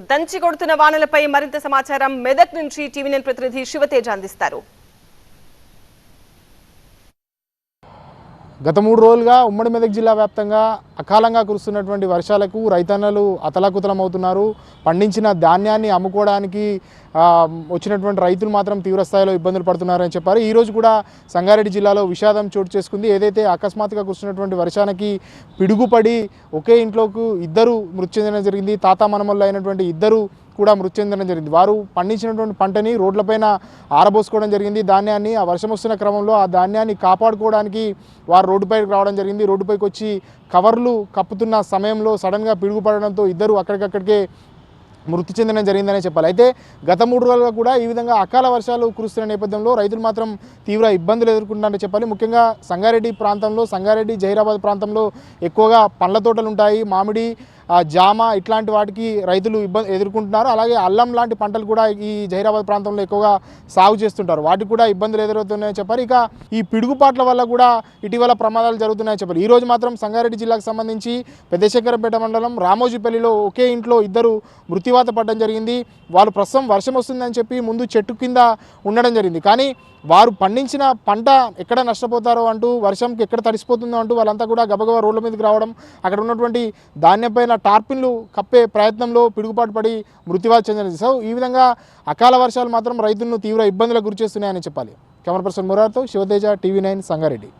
దంచి కొడుతున్న వానలపై మరింత సమాచారం మెదక్ నుంచి టీవీ నేను ప్రతినిధి శివతేజ అందిస్తారు. గత మూడు రోజులుగా ఉమ్మడి మెదక్ జిల్లా వ్యాప్తంగా అకాలంగా కురుస్తున్నటువంటి వర్షాలకు రైతన్నలు అతలాకుతలం అవుతున్నారు పండించిన ధాన్యాన్ని అమ్ముకోవడానికి వచ్చినటువంటి రైతులు మాత్రం తీవ్రస్థాయిలో ఇబ్బందులు పడుతున్నారని చెప్పారు. ఈరోజు కూడా సంగారెడ్డి జిల్లాలో విషాదం చోటు చేసుకుంది. ఏదైతే అకస్మాత్తుగా కురుస్తున్నటువంటి వర్షానికి పిడుగుపడి ఒకే ఇంట్లోకి ఇద్దరు మృతి చెందడం జరిగింది. తాత మనమల్లో అయినటువంటి ఇద్దరు కూడా మృతి చెందడం జరిగింది. వారు పండించినటువంటి పంటని రోడ్లపైన ఆరబోసుకోవడం జరిగింది. ధాన్యాన్ని ఆ వర్షం వస్తున్న క్రమంలో ఆ ధాన్యాన్ని కాపాడుకోవడానికి వారు రోడ్డుపైకి రావడం జరిగింది. రోడ్డుపైకి వచ్చి కవర్లు కప్పుతున్న సమయంలో సడన్గా పిడుగుపడడంతో ఇద్దరు అక్కడికక్కడికే మృతి చెందడం జరిగిందనే చెప్పాలి. అయితే గత మూడు రోజులుగా కూడా ఈ విధంగా అకాల వర్షాలు కురుస్తున్న నేపథ్యంలో రైతులు మాత్రం తీవ్ర ఇబ్బందులు ఎదుర్కొంటున్నారని చెప్పాలి. ముఖ్యంగా సంగారెడ్డి ప్రాంతంలో సంగారెడ్డి జహీరాబాద్ ప్రాంతంలో ఎక్కువగా పండ్ల తోటలు ఉంటాయి. మామిడి జామ ఇట్లాంటి వాటికి రైతులు ఇబ్బంది ఎదుర్కొంటున్నారు. అలాగే అల్లం లాంటి పంటలు కూడా ఈ జహీరాబాద్ ప్రాంతంలో ఎక్కువగా సాగు చేస్తుంటారు. వాటికి కూడా ఇబ్బందులు ఎదురవుతున్నాయని చెప్పారు. ఇక ఈ పిడుగుపాట్ల వల్ల కూడా ఇటీవల ప్రమాదాలు జరుగుతున్నాయని చెప్పారు. ఈ రోజు మాత్రం సంగారెడ్డి జిల్లాకు సంబంధించి పెద్దశంకరపేట మండలం రామోజీపల్లిలో ఒకే ఇంట్లో ఇద్దరు మృత్యువాత పడడం జరిగింది. వాళ్ళు ప్రస్తుతం వర్షం వస్తుందని చెప్పి ముందు చెట్టు కింద ఉండడం జరిగింది. కానీ వారు పండించిన పంట ఎక్కడ నష్టపోతారో అంటూ వర్షంకి ఎక్కడ తడిసిపోతుందో అంటూ వాళ్ళంతా కూడా గబగబా రోడ్ల మీదకి రావడం అక్కడ ఉన్నటువంటి ధాన్యం పైన టార్పిన్లు కప్పే ప్రయత్నంలో పిడుగుపాటు పడి మృత్యువాత చెందిన సో ఈ విధంగా అకాల వర్షాలు మాత్రం రైతులను తీవ్ర ఇబ్బందులకు గురిచేస్తున్నాయని చెప్పాలి. కెమెరా పర్సన్ మురార్తో శివతేజ టీవీ నైన్ సంగారెడ్డి.